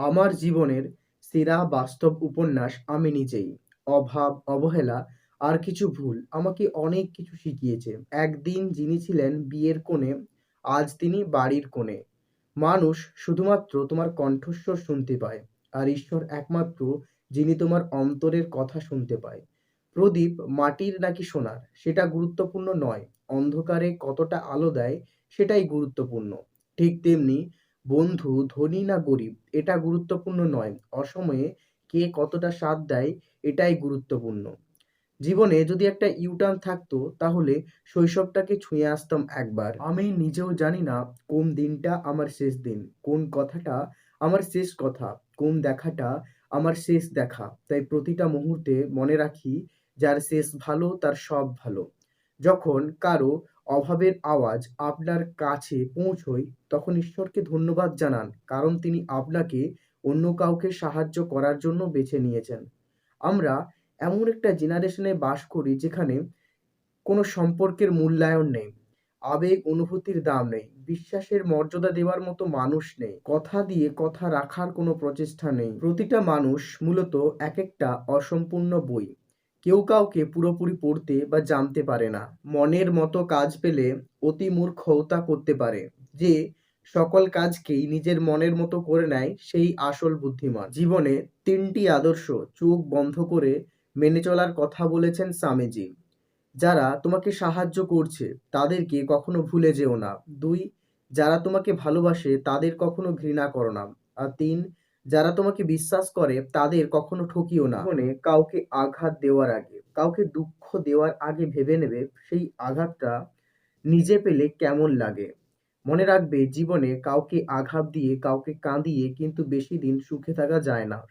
আমার জীবনের সেরা বাস্তব উপন্যাস আমি নিজেই। অভাব, অবহেলা আর কিছু ভুল আমাকে অনেক কিছু শিখিয়েছে। একদিন যিনি ছিলেন বিয়ের কোণে, আজ তিনি বাড়ির কোণে। মানুষ শুধুমাত্র তোমার কণ্ঠস্বর শুনতে পায়, আর ঈশ্বর একমাত্র যিনি তোমার অন্তরের কথা শুনতে পায়। প্রদীপ মাটির নাকি সোনার সেটা গুরুত্বপূর্ণ নয়, অন্ধকারে কতটা আলো দেয় সেটাই গুরুত্বপূর্ণ। ঠিক তেমনি বন্ধু ধনী না গরিব এটা গুরুত্বপূর্ণ নয়, অসময়ে কে কতটা সাথ দেয় এটাই গুরুত্বপূর্ণ। জীবনে যদি একটা ইউটার্ন থাকতো তাহলে শৈশবটাকে ছুঁয়ে আসতাম একবার। আমি নিজেও জানি না কোন দিনটা আমার শেষ দিন, কোন কথাটা আমার শেষ কথা, কোন দেখাটা আমার শেষ দেখা। তাই প্রতিটা মুহূর্তে মনে রাখি যার শেষ ভালো তার সব ভালো। যখন কারও অভাবের আওয়াজ আপনার কাছে পৌঁছয় তখন ঈশ্বরকে ধন্যবাদ জানান কারণ তিনি আপনাকে অন্য কাউকে সাহায্য করার জন্য বেছে নিয়েছেন। আমরা এমন একটা জেনারেশনে বাস করি যেখানে কোনো সম্পর্কের মূল্যায়ন নেই, আবেগ অনুভূতির দাম নেই, বিশ্বাসের মর্যাদা দেওয়ার মতো মানুষ নেই, কথা দিয়ে কথা রাখার কোনো প্রচেষ্টা নেই। প্রতিটা মানুষ মূলত এক একটা অসম্পূর্ণ বই। কেউ কাউকে পুরোপুরি পড়তে বা জানতে পারে না। মনের মতো কাজ পেলে অতি মূর্খও তা করতে পারে। যে সকল কাজকেই নিজের মনের মতো করে নেয় সেই আসল বুদ্ধিমান। জীবনে তিনটি আদর্শ চোখ বন্ধ করে মেনে চলার কথা বলেছেন স্বামীজি। যারা তোমাকে সাহায্য করছে, তাদেরকে কখনো ভুলে যেও না। দুই, যারা তোমাকে ভালোবাসে, তাদের কখনো ঘৃণা করো না। আর তিন যারা তোমাকে বিশ্বাস করে তাদের কখনো ঠকিও না। মনে কাউকে আঘাত দেওয়ার আগে, কাউকে দুঃখ দেওয়ার আগে ভেবে নেবে সেই আঘাতটা নিজে পেলে কেমন লাগে। মনে রাখবে জীবনে কাউকে আঘাত দিয়ে কাউকে কাঁদিয়ে কিন্তু বেশি দিন সুখে থাকা যায় না।